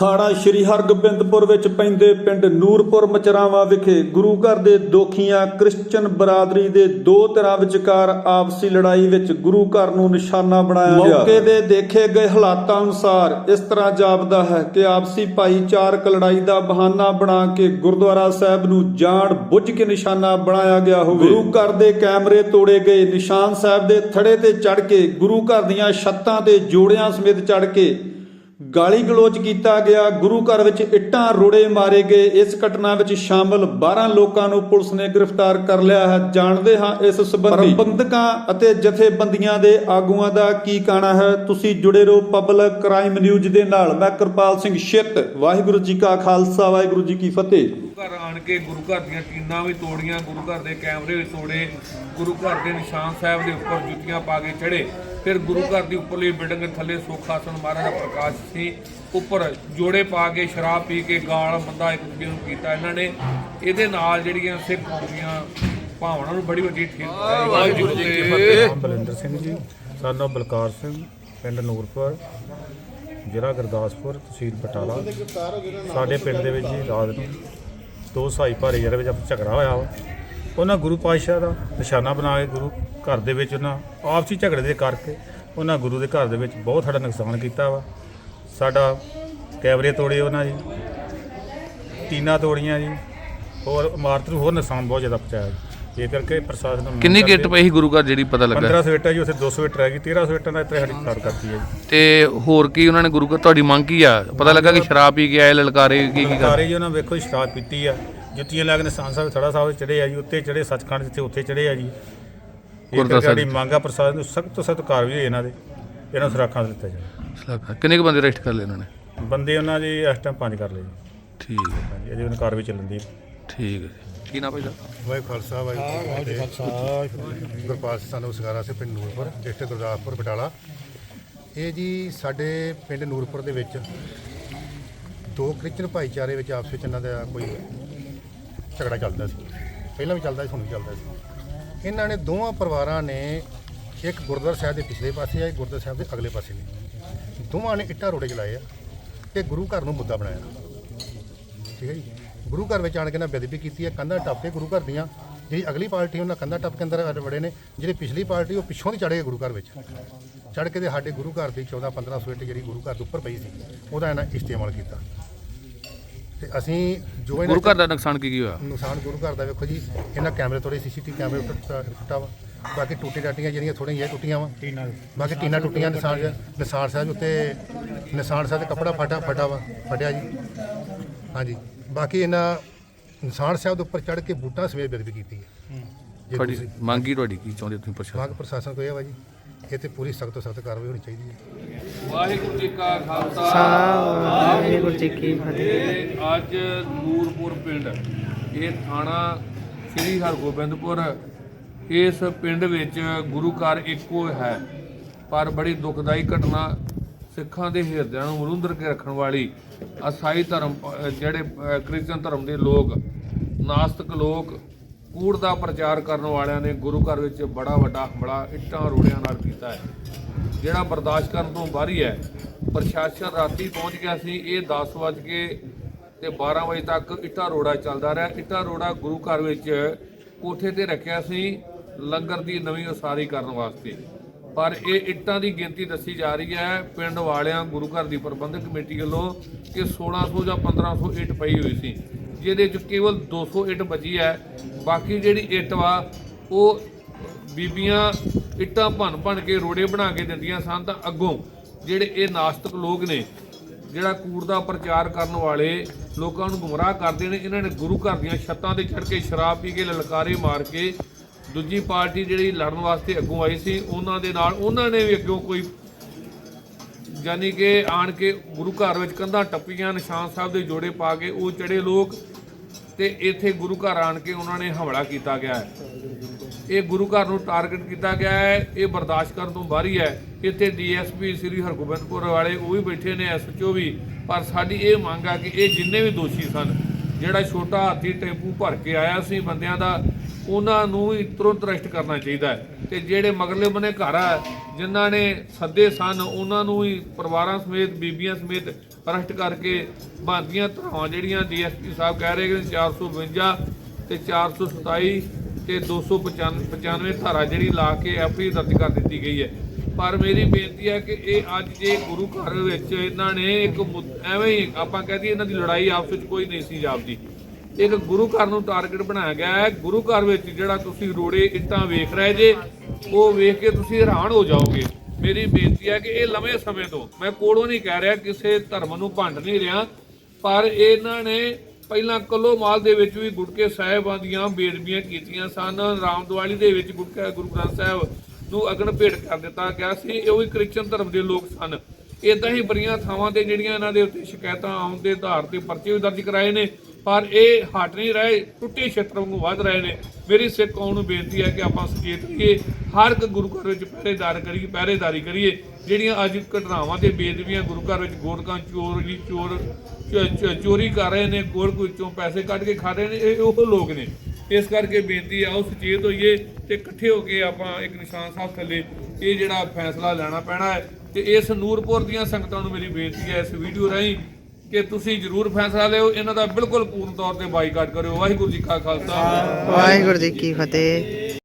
ਥਾਣਾ ਸ਼੍ਰੀ ਹਰਗੋਬਿੰਦਪੁਰ ਵਿੱਚ ਪੈਂਦੇ ਪਿੰਡ ਨੂਰਪੁਰ ਮਚਰਾਵਾ ਵਿਖੇ ਗੁਰੂ ਘਰ ਦੇ ਦੋਖੀਆਂ ਕ੍ਰਿਸਚੀਅਨ ਬਰਾਦਰੀ ਦੇ ਦੋ ਧਿਰਾਂ ਵਿਚਕਾਰ ਆਪਸੀ ਲੜਾਈ ਵਿੱਚ ਗੁਰੂ ਘਰ ਨੂੰ ਨਿਸ਼ਾਨਾ ਬਣਾਇਆ ਗਿਆ। ਮੌਕੇ ਦੇ ਦੇਖੇ ਗਏ ਹਾਲਾਤਾਂ ਅਨੁਸਾਰ ਇਸ ਤਰ੍ਹਾਂ ਜਾਪਦਾ ਹੈ ਕਿ ਆਪਸੀ ਭਾਈਚਾਰਕ ਲੜਾਈ ਦਾ ਬਹਾਨਾ ਬਣਾ ਕੇ ਗੁਰਦੁਆਰਾ ਸਾਹਿਬ ਨੂੰ ਜਾਣ ਬੁੱਝ ਕੇ ਨਿਸ਼ਾਨਾ ਬਣਾਇਆ ਗਿਆ ਹੋਵੇ। ਗੁਰੂ ਘਰ ਦੇ ਕੈਮਰੇ ਤੋੜੇ ਗਏ ਨਿਸ਼ਾਨ ਸਾਹਿਬ ਦੇ ਥੜੇ ਤੇ ਚੜ ਕੇ ਗੁਰੂ ਘਰ ਦੀਆਂ ਛੱਤਾਂ ਤੇ ਜੋੜਿਆਂ ਸਮੇਤ ਚੜ ਕੇ ਗਾਲੀ ਗਲੋਚ ਕੀਤਾ ਗਿਆ। ਗੁਰੂ ਘਰ ਵਿੱਚ ਇੱਟਾਂ ਰੋੜੇ ਮਾਰੇ ਗਏ। ਇਸ ਘਟਨਾ ਵਿੱਚ ਸ਼ਾਮਲ 12 ਲੋਕਾਂ ਨੂੰ ਪੁਲਿਸ ਨੇ ਗ੍ਰਿਫਤਾਰ ਕਰ ਲਿਆ ਹੈ। ਜਾਣਦੇ ਹਾਂ ਇਸ ਸੰਬੰਧੀ ਪ੍ਰਬੰਧਕਾਂ ਅਤੇ ਜਥੇਬੰਦੀਆਂ ਦੇ ਆਗੂਆਂ ਦਾ ਕੀ ਕਹਿਣਾ ਹੈ। ਤੁਸੀਂ ਜੁੜੇ ਰਹੋ ਪਬਲਿਕ ਕ੍ਰਾਈਮ ਨਿਊਜ਼ ਦੇ ਨਾਲ। ਮੈਂ ਕਿਰਪਾਲ ਸਿੰਘ ਛਿੱਤ। ਵਾਹਿਗੁਰੂ ਜੀ ਕਾ ਖਾਲਸਾ। ਵਾਹਿਗੁਰੂ ਜੀ ਕੀ ਫਤਿਹ। ਆਣ ਕੇ ਗੁਰੂ ਘਰ ਦੀਆਂ ਟੀਨਾਂ ਵੀ ਤੋੜੀਆਂ ਗੁਰੂ ਘਰ ਦੇ ਕੈਮਰੇ ਵੀ ਤੋੜੇ ਗੁਰੂ ਘਰ ਦੇ ਨਿਸ਼ਾਨ ਸਾਹਿਬ ਦੇ ਉੱਪਰ ਜੁੱਤੀਆਂ ਪਾ ਕੇ ਚੜੇ। ਫਿਰ ਗੁਰੂ ਘਰ ਦੀ ਉੱਪਰਲੀ ਬਿਲਡਿੰਗ ਥੱਲੇ ਸੁਖਾਸਨ ਮਹਾਰਾਜ ਦਾ ਪ੍ਰਕਾਸ਼ ਸੀ। ਉੱਪਰ ਜੋੜੇ ਪਾ ਕੇ ਸ਼ਰਾਬ ਪੀ ਕੇ ਗਾਲ ਬੰਦਾ ਇੱਕ ਦੂਜੇ ਨੂੰ ਕੀਤਾ ਇਹਨਾਂ ਨੇ। ਇਹਦੇ ਨਾਲ ਜਿਹੜੀਆਂ ਸਿੱਖ ਕੌਮ ਦੀਆਂ ਭਾਵਨਾਵਾਂ ਨੂੰ ਬੜੀ ਵੱਡੀ ਠੇਕ ਵਾਹਿਗੁਰੂ ਜੀ ਕੀ ਫਤਿਹ। ਨਾਮ ਬਲਿੰਦਰ ਸਿੰਘ ਜੀ। ਸਾਡਾ ਬਲਕਾਰ ਸਿੰਘ ਪਿੰਡ ਨੂਰਪੁਰ ਜ਼ਿਲ੍ਹਾ ਗੁਰਦਾਸਪੁਰ ਤਹਿਸੀਲ ਬਟਾਲਾ। ਸਾਡੇ ਪਿੰਡ ਦੇ ਵਿੱਚ ਜੀ ਰਾਤ ਨੂੰ ਦੋ ਸਾਈ ਭਾਰੇ ਜਿਹੜੇ ਵਿੱਚ ਆਪਸ ਝਗੜਾ ਹੋਇਆ ਵਾ। ਉਹਨਾਂ ਗੁਰੂ ਪਾਤਸ਼ਾਹ ਦਾ ਨਿਸ਼ਾਨਾ ਬਣਾ ਕੇ ਗੁਰੂ ਘਰ ਦੇ ਵਿੱਚ ਉਹਨਾਂ ਆਪਸੀ ਝਗੜੇ ਦੇ ਕਰਕੇ ਉਹਨਾਂ ਗੁਰੂ ਦੇ ਘਰ ਦੇ ਵਿੱਚ ਬਹੁਤ ਸਾਡਾ ਨੁਕਸਾਨ ਕੀਤਾ ਵਾ। ਸਾਡਾ ਕੈਮਰੇ ਤੋੜੇ ਉਹਨਾਂ ਜੀ, ਟੀਨਾ ਤੋੜੀਆਂ ਜੀ, ਹੋਰ ਇਮਾਰਤ ਨੂੰ ਹੋਰ ਨੁਕਸਾਨ ਬਹੁਤ ਜ਼ਿਆਦਾ ਪਹੁੰਚਾਇਆ ਜੀ। ਇਹ ਕਰਕੇ ਪ੍ਰਸ਼ਾਸਨ ਨੂੰ ਕਿੰਨੀ ਕਿੱਟ ਪਈ ਸੀ ਗੁਰੂ ਘਰ ਜਿਹੜੀ ਪਤਾ ਲੱਗਾ? 1500 ਇੱਟ ਹੈ ਜੀ ਉੱਥੇ 200 ਇੱਟ ਰਹਿ ਗਈ 1300 ਇੱਟਾਂ ਦਾ ਇੱਥੇ ਸਾਡੀ ਕਾਰ ਕਰਤੀ ਹੈ ਜੀ। ਤੇ ਹੋਰ ਕੀ ਉਹਨਾਂ ਨੇ ਗੁਰੂ ਘਰ ਤੁਹਾਡੀ ਮੰਗ ਕੀ ਆ? ਪਤਾ ਲੱਗਾ ਕਿ ਸ਼ਰਾਬ ਪੀ ਕੇ ਆਏ ਲਲਕਾਰੇ ਕੀ ਕੀ ਕਰ ਸਾਰੇ ਜੀ ਉਹਨਾਂ ਵੇਖੋ ਜੀ ਸ਼ਰਾਬ ਪੀਤੀ ਆ। ਜੁੱਤੀਆਂ ਲਾ ਕੇ ਨਿਸ਼ਾਨ ਸਾਹਿਬ ਥੜਾ ਸਾਹਿਬ ਚੜੇ ਆ ਜੀ ਉੱਤੇ ਚੜੇ ਸੱਚਖੰਡ ਜਿੱਥੇ ਉੱਥੇ ਚੜੇ ਆ ਜੀ। ਇਹ ਗੁਰਦੁਆਰਾ ਸਾਡੀ ਸਾਹਿਬ। ਮੰਗ ਆ ਪ੍ਰਸ਼ਾਸਨ ਨੂੰ ਸਖਤ ਤੋਂ ਸਖਤ ਕਾਰਵਾਈ ਹੋਏ ਇਹਨਾਂ ਦੇ। ਇਹਨਾਂ ਨੂੰ ਸੁਰੱਖਿਆ ਦਿੱਤਾ ਜਾਵੇ। ਸ਼ਲਾਘਾ। ਕਿੰਨੇ ਕੁ ਬੰਦੇ ਅਰੈਸਟ ਕਰ ਲਏ ਉਹਨਾਂ ਨੇ? ਬੰਦੇ ਉਹਨਾਂ ਦੇ ਇਸ ਟਾਈਮ ਪੰਜ ਕਰ ਲਏ ਜੀ। ਠੀਕ ਹੈ। ਹਾਂਜੀ ਅਜੇ ਉਹਨਾਂ ਕਾਰਵਾਈ ਚੱਲਣ ਦੀ ਠੀਕ ਹੈ ਜੀ। ਕੀ ਨਾ ਭਾਈ ਦਾ ਵਾਹਿਗੁਰੂ ਖਾਲਸਾ ਵਾਹਿਗੁਰੂ ਫਤਿਹ। ਗੁਰਪਾਲ ਸਿੰਘ ਸਾਨੂੰ ਸਗਾਰਾ ਸੇ ਪਿੰਡ ਨੂਰਪੁਰ ਡਿਸਟ੍ਰਿਕਟ ਗੁਰਦਾਸਪੁਰ ਬਟਾਲਾ। ਇਹ ਜੀ ਸਾਡੇ ਪਿੰਡ ਨੂਰਪੁਰ ਦੇ ਵਿੱਚ ਦੋ ਕ੍ਰਿਸਚਨ ਭਾਈਚਾਰੇ ਵਿੱਚ ਆਪਸ ਵਿੱਚ ਇਹਨਾਂ ਦਾ ਕੋਈ ਝਗੜਾ ਚੱਲਦਾ ਸੀ। ਪਹਿਲਾਂ ਵੀ ਚੱਲਦਾ ਸੀ ਹੁਣ ਵੀ ਚੱਲਦਾ ਸੀ। ਇਹਨਾਂ ਨੇ ਦੋਵਾਂ ਪਰਿਵਾਰਾਂ ਨੇ ਇੱਕ ਗੁਰਦੁਆਰਾ ਸਾਹਿਬ ਦੇ ਪਿਛਲੇ ਪਾਸੇ ਆ ਇੱਕ ਗੁਰਦੁਆਰਾ ਸਾਹਿਬ ਦੇ ਅਗਲੇ ਪਾਸੇ ਨੇ। ਦੋਵਾਂ ਨੇ ਇੱਟਾਂ ਰੋੜੇ ਚਲਾਏ ਆ ਤੇ ਗੁਰੂ ਘਰ ਨੂੰ ਮੁੱਦਾ ਬਣਾਇਆ। ਠੀਕ ਹੈ ਜੀ? ਗੁਰੂ ਘਰ ਵਿੱਚ ਆਣ ਕੇ ਨਾ ਬੇਦਬੀ ਕੀਤੀ ਹੈ ਕੰਧਾਂ ਟੱਪ ਕੇ ਗੁਰੂ ਘਰ ਦੀਆਂ ਜਿਹੜੀ ਅਗਲੀ ਪਾਰਟੀ ਉਹਨਾਂ ਕੰਧਾਂ ਟੱਪ ਕੇ ਅੰਦਰ ਵੜੇ ਨੇ। ਜਿਹੜੀ ਪਿਛਲੀ ਪਾਰਟੀ ਉਹ ਪਿੱਛੋਂ ਦੀ ਚੜ੍ਹ ਗਏ ਗੁਰੂ ਘਰ ਵਿੱਚ। ਚੜ੍ਹ ਕੇ ਤੇ ਸਾਡੇ ਗੁਰੂ ਘਰ ਦੀ 14 15 ਸੌ ਇੱਟ ਜਿਹੜੀ ਗੁਰੂ ਘਰ ਦੇ ਉੱਪਰ ਪਈ ਸੀ ਉਹਦਾ ਇਹਨਾਂ ਇਸਤੇਮਾਲ ਕੀਤਾ। ਤੇ ਅਸੀਂ ਜੋ ਇਹਨਾਂ ਗੁਰੂ ਘਰ ਦਾ ਨੁਕਸਾਨ ਕੀ ਕੀ ਹੋਇਆ? ਨੁਕਸਾਨ ਗੁਰੂ ਘਰ ਦਾ ਵੇਖੋ ਜੀ ਇਹਨਾਂ ਕੈਮਰੇ ਤੋੜੇ ਸੀਸੀਟੀਵੀ ਕੈਮਰੇ ਟੁੱਟਾ ਟੁੱਟਾ ਵਾ। ਬਾਕੀ ਟੂਟੇ ਟਾਟੀਆਂ ਜਿਹੜੀਆਂ ਥੋੜ੍ਹੀਆਂ ਜਿਹੀਆਂ ਟੁੱਟੀਆਂ ਵਾ। ਬਾਕੀ ਟੀਨਾ ਟੁੱਟੀਆਂ ਨਿਸ਼ਾਨ ਨਿਸ਼ਾਨ ਸਾਹਿਬ ਉੱਤੇ ਨਿਸ਼ਾਨ ਸਾਹਿਬ ਦੇ ਕੱਪੜਾ ਫਟਾ ਫਟਾ ਵਾ ਫਟਿਆ ਜੀ। ਹਾਂਜੀ। ਬਾਕੀ ਇਹਨਾਂ ਨਿਸ਼ਾਨ ਸਾਹਿਬ ਦੇ ਉੱਪਰ ਚੜ੍ਹ ਕੇ ਬੂਟਾਂ ਸਮੇਤ ਬੇਦਬੀ ਕੀਤੀ ਹੈ। ਜੇ ਤੁਹਾਡੀ ਤੁਸੀਂ ਮੰਗ ਤੁਹਾਡੀ ਕੀ ਚਾਹੁੰਦੇ ਤੁਸੀਂ ਪ੍ਰਸ਼ਾਸਨ? ਮੰਗ ਪ੍ਰਸ਼ਾਸਨ ਕੋਈ ਹੈ ਵਾ ਜੀ ਇਹ ਤੇ ਪੂਰੀ ਸਖਤ ਤੋਂ ਸਖਤ ਕਾਰਵਾਈ ਹੋਣੀ ਚਾਹੀਦੀ ਹੈ। ਵਾਹਿਗੁਰੂ ਜੀ ਕਾ ਖਾਲਸਾ। ਵਾਹਿਗੁਰੂ ਜੀ ਕੀ ਫਤਿਹ। ਇਹ ਅੱਜ ਨੂਰਪੁਰ ਪਿੰਡ ਇਹ ਥਾਣਾ ਸ੍ਰੀ ਹਰਗੋਬਿੰਦਪੁਰ ਇਸ ਪਿੰਡ ਵਿੱਚ ਗੁਰੂ ਘਰ ਇੱਕੋ ਹੈ। ਪਰ ਬੜੀ ਦੁਖਦਾਈ ਘਟਨਾ ਸਿੱਖਾਂ ਦੇ ਹਿਰਦਿਆਂ ਨੂੰ ਮਰੁੰਦਰ ਕੇ ਰੱਖਣ ਵਾਲੀ ਅਸਾਈ ਧਰਮ ਜਿਹੜੇ ਕ੍ਰਿਸਚਨ ਧਰਮ ਦੇ ਲੋਕ, ਨਾਸਤਿਕ ਲੋਕ, ਕੂੜ ਦਾ ਪ੍ਰਚਾਰ ਕਰਨ ਵਾਲਿਆਂ ਨੇ ਗੁਰੂ ਘਰ ਵਿੱਚ ਬੜਾ ਵੱਡਾ ਹਮਲਾ ਇੱਟਾਂ ਰੋੜਿਆਂ ਨਾਲ ਕੀਤਾ ਹੈ। ਜਿਹੜਾ ਬਰਦਾਸ਼ਤ ਕਰਨ ਤੋਂ ਬਾਹਰੀ ਹੈ, ਪ੍ਰਸ਼ਾਸਨ ਰਾਤੀ ਪਹੁੰਚ ਗਿਆ ਸੀ, ਇਹ 10 ਵਜ ਕੇ ਤੇ 12 ਵਜੇ ਤੱਕ ਇੱਟਾਂ ਰੋੜਾ ਚੱਲਦਾ ਰਿਹਾ। ਇੱਟਾਂ ਰੋੜਾ ਗੁਰੂ ਘਰ ਵਿੱਚ ਕੋਠੇ ਤੇ ਰੱਖਿਆ ਸੀ, ਲੰਗਰ ਦੀ ਨਵੀਂ ਉਸਾਰੀ ਕਰਨ ਵਾਸਤੇ। ਪਰ ਇਹ ਇੱਟਾਂ ਦੀ ਗਿਣਤੀ ਦੱਸੀ ਜਾ ਰਹੀ ਹੈ ਪਿੰਡ ਵਾਲਿਆਂ ਗੁਰੂ ਘਰ ਦੀ ਪ੍ਰਬੰਧਕ ਕਮੇਟੀ ਵੱਲੋਂ ਕਿ 1600 ਜਾਂ 1500 ਇੱਟ ਪਈ ਹੋਈ ਸੀ, ਜਿਹਦੇ ਚ ਕੇਵਲ 200 ਇੱਟ ਬਚੀ ਹੈ। ਬਾਕੀ ਜਿਹੜੀ ਇੱਟ ਵਾ, ਉਹ ਬੀਬੀਆਂ ਇੱਟਾਂ ਭੰਨ ਭੰਨ ਕੇ ਰੋੜੇ ਬਣਾ ਕੇ ਦਿੰਦੀਆਂ ਸਨ ਤਾਂ ਅੱਗੋਂ ਜਿਹੜੇ ਇਹ ਨਾਸਤਿਕ ਲੋਕ ਨੇ, ਜਿਹੜਾ ਕੂੜ ਦਾ ਪ੍ਰਚਾਰ ਕਰਨ ਵਾਲੇ ਲੋਕਾਂ ਨੂੰ ਗੁੰਮਰਾਹ ਕਰਦੇ ਨੇ, ਇਹਨਾਂ ਨੇ ਗੁਰੂ ਘਰ ਦੀਆਂ ਛੱਤਾਂ ਤੇ ਚੜ੍ਹ ਕੇ ਸ਼ਰਾਬ ਪੀ ਕੇ ਲਲਕਾਰੇ ਮਾਰ ਕੇ ਦੂਜੀ ਪਾਰਟੀ ਜਿਹੜੀ ਲੜਨ ਵਾਸਤੇ ਅੱਗੋਂ ਆਈ ਸੀ, ਉਹਨਾਂ ਦੇ ਨਾਲ ਉਹਨਾਂ ਨੇ ਵੀ ਅੱਗੋਂ ਕੋਈ ਯਾਨੀ ਕਿ ਆਣ ਕੇ ਗੁਰੂ ਘਰ ਵਿੱਚ ਕੰਧਾਂ ਟੱਪੀਆਂ, ਨਿਸ਼ਾਨ ਸਾਹਿਬ ਦੇ ਜੋੜੇ ਪਾ ਕੇ ਉਹ ਚੜੇ ਲੋਕ ਤੇ ਇੱਥੇ ਗੁਰੂ ਘਰ ਆਣ ਕੇ ਉਹਨਾਂ ਨੇ ਹਮਲਾ ਕੀਤਾ ਗਿਆ ਹੈ। ਇਹ ਗੁਰੂ ਘਰ ਨੂੰ ਟਾਰਗੇਟ ਕੀਤਾ ਗਿਆ ਹੈ, ਇਹ ਬਰਦਾਸ਼ਤ ਕਰਨ ਤੋਂ ਬਾਹਰੀ ਹੈ। ਇੱਥੇ ਡੀਐਸਪੀ ਸ੍ਰੀ ਹਰਗੋਬਿੰਦਪੁਰ ਵਾਲੇ ਉਹ ਵੀ ਬੈਠੇ ਨੇ ਐਸਐਚਓ ਵੀ। ਪਰ ਸਾਡੀ ਇਹ ਮੰਗ ਆ ਕਿ ਇਹ ਜਿੰਨੇ ਵੀ ਦੋਸ਼ੀ ਸਨ, ਜਿਹੜਾ ਛੋਟਾ ਹਾਥੀ ਟੈਂਪੂ ਭਰ ਕੇ ਆਇਆ ਸੀ ਬੰਦਿਆਂ ਦਾ ਉਹਨਾਂ ਨੂੰ ਹੀ ਤੁਰੰਤ ਅਰੈਸਟ ਕਰਨਾ ਚਾਹੀਦਾ ਹੈ। ਤੇ ਜਿਹੜੇ ਮਗਰਲੇ ਬਨੇ ਘਰ ਆ, ਜਿਨ੍ਹਾਂ ਨੇ ਸੱਦੇ ਸਨ, ਉਹਨਾਂ ਨੂੰ ਹੀ ਪਰਿਵਾਰਾਂ ਸਮੇਤ, ਬੀਬੀਆਂ ਸਮੇਤ ਅਰੈਸਟ ਕਰਕੇ ਬੰਦੀਆਂ ਧਰਾਵਾਂ ਜਿਹੜੀਆਂ ਡੀਐਸਪੀ ਸਾਹਿਬ ਕਹਿ ਰਹੇ ਕਿ 452 ਤੇ 427 ਤੇ 295 ਧਾਰਾ ਜਿਹੜੀ ਲਾ ਕੇ ਐਫਆਈ ਦਰਜ ਕਰ ਦਿੱਤੀ ਗਈ ਹੈ। ਪਰ ਮੇਰੀ ਬੇਨਤੀ ਹੈ ਕਿ ਇਹ ਅੱਜ ਜੇ ਗੁਰੂ ਘਰ ਵਿੱਚ ਇਹਨਾਂ ਨੇ ਇੱਕ ਮੁੱਦ- ਐਵੇਂ ਹੀ ਆਪਾਂ ਕਹਦੇ ਇਹਨਾਂ ਦੀ ਲੜਾਈ ਆਪਸ ਵਿੱਚ ਕੋਈ ਨਹੀਂ ਸੀ ਜਾਪਦੀ। ਇੱਕ ਗੁਰੂ ਘਰ ਨੂੰ ਟਾਰਗੇਟ ਬਣਾਇਆ ਗਿਆ ਹੈ। ਗੁਰੂ ਘਰ ਵਿੱਚ ਜਿਹੜਾ ਤੁਸੀਂ ਰੋੜੇ ਇੱਟਾਂ ਵੇਖ ਰਹੇ ਜੇ, ਉਹ ਵੇਖ ਕੇ ਤੁਸੀਂ ਹੈਰਾਨ ਹੋ ਜਾਓਗੇ। ਮੇਰੀ ਬੇਨਤੀ ਹੈ ਕਿ ਇਹ ਲੰਮੇ ਸਮੇਂ ਤੋਂ ਮੈਂ ਕੋਲੋਂ ਨਹੀਂ ਕਹਿ ਰਿਹਾ, ਕਿਸੇ ਧਰਮ ਨੂੰ ਭੰਡ ਨਹੀਂ ਰਿਹਾ, ਪਰ ਇਹਨਾਂ ਨੇ ਪਹਿਲਾਂ ਕੱਲੋ ਮਾਲ ਦੇ ਵਿੱਚ ਵੀ ਗੁਟਕੇ ਸਾਹਿਬਾਂ ਦੀਆਂ ਬੇਦਬੀਆਂ ਕੀਤੀਆਂ ਸਨ। ਰਾਮਦਵਾਲੀ ਦੇ ਵਿੱਚ ਗੁਟਕਾ ਗੁਰੂ ਗ੍ਰੰਥ ਸਾਹਿਬ ਨੂੰ ਅਗਨ ਭੇਟ ਕਰ ਦਿੱਤਾ ਗਿਆ ਸੀ। ਇਹ ਵੀ ਕ੍ਰਿਸਚਨ ਧਰਮ ਦੇ ਲੋਕ ਸਨ। ਇਦਾਂ ਹੀ ਬੜੀਆਂ ਥਾਵਾਂ ਤੇ ਜਿਹੜੀਆਂ ਇਹਨਾਂ ਦੇ ਉੱਤੇ ਸ਼ਿਕਾਇਤਾਂ ਆਉਣ ਦੇ ਆਧਾਰ ਤੇ ਪਰਚੇ ਵੀ ਦਰਜ ਕਰਾਏ ਨੇ। ਪਰ ਇਹ ਹਟ ਨਹੀਂ ਰਹੇ, ਟੁੱਟੇ ਛੇਤਰ ਵਾਂਗੂ ਵੱਧ ਰਹੇ ਨੇ। ਮੇਰੀ ਸਿੱਖ ਕੌਮ ਨੂੰ ਬੇਨਤੀ ਹੈ ਕਿ ਆਪਾਂ ਸੁਚੇਤ ਰਹੀਏ ਹਰ ਇੱਕ ਗੁਰੂ ਘਰ ਵਿੱਚ ਪਹਿਰੇਦਾਰ ਕਰੀਏ, ਪਹਿਰੇਦਾਰੀ ਕਰੀਏ, ਜਿਹੜੀਆਂ ਅੱਜ ਘਟਨਾਵਾਂ ਤੇ ਬੇਦਬੀਆਂ ਗੁਰੂ ਘਰ ਵਿੱਚ ਗੋਰਕਾਂ ਚੋਰ ਜੀ, ਚੋਰ ਚ- ਚੋਰੀ ਕਰ ਰਹੇ ਨੇ, ਗੋਲਕ ਵਿੱਚੋਂ ਪੈਸੇ ਕੱਢ ਕੇ ਖਾ ਰਹੇ ਨੇ, ਇਹ ਉਹ ਲੋਕ ਨੇ। ਇਸ ਕਰਕੇ ਬੇਨਤੀ ਆ, ਉਹ ਸੁਚੇਤ ਹੋਈਏ ਤੇ ਇਕੱਠੇ ਹੋ ਕੇ ਆਪਾਂ ਇੱਕ ਨਿਸ਼ਾਨ ਸਾਹਿਬ ਥੱਲੇ ਇਹ ਜਿਹੜਾ ਫੈਸਲਾ ਲੈਣਾ ਪੈਣਾ ਹੈ। ਤੇ ਇਸ ਨੂਰਪੁਰ ਦੀਆਂ ਸੰਗਤਾਂ ਨੂੰ ਮੇਰੀ ਬੇਨਤੀ ਹੈ ਇਸ ਵੀਡੀਓ ਰਾਹੀਂ ਕਿ ਤੁਸੀਂ ਜਰੂਰ ਫੈਸਲਾ ਲਿਓ, ਇਹਨਾਂ ਦਾ ਬਿਲਕੁਲ ਪੂਰਨ ਤੌਰ ਤੇ ਬਾਈਕਾਟ ਕਰਿਓ। ਵਾਹਿਗੁਰੂ ਜੀ ਕਾ ਖਾਲਸਾ। ਵਾਹਿਗੁਰੂ ਜੀ ਕੀ ਫਤਿਹ।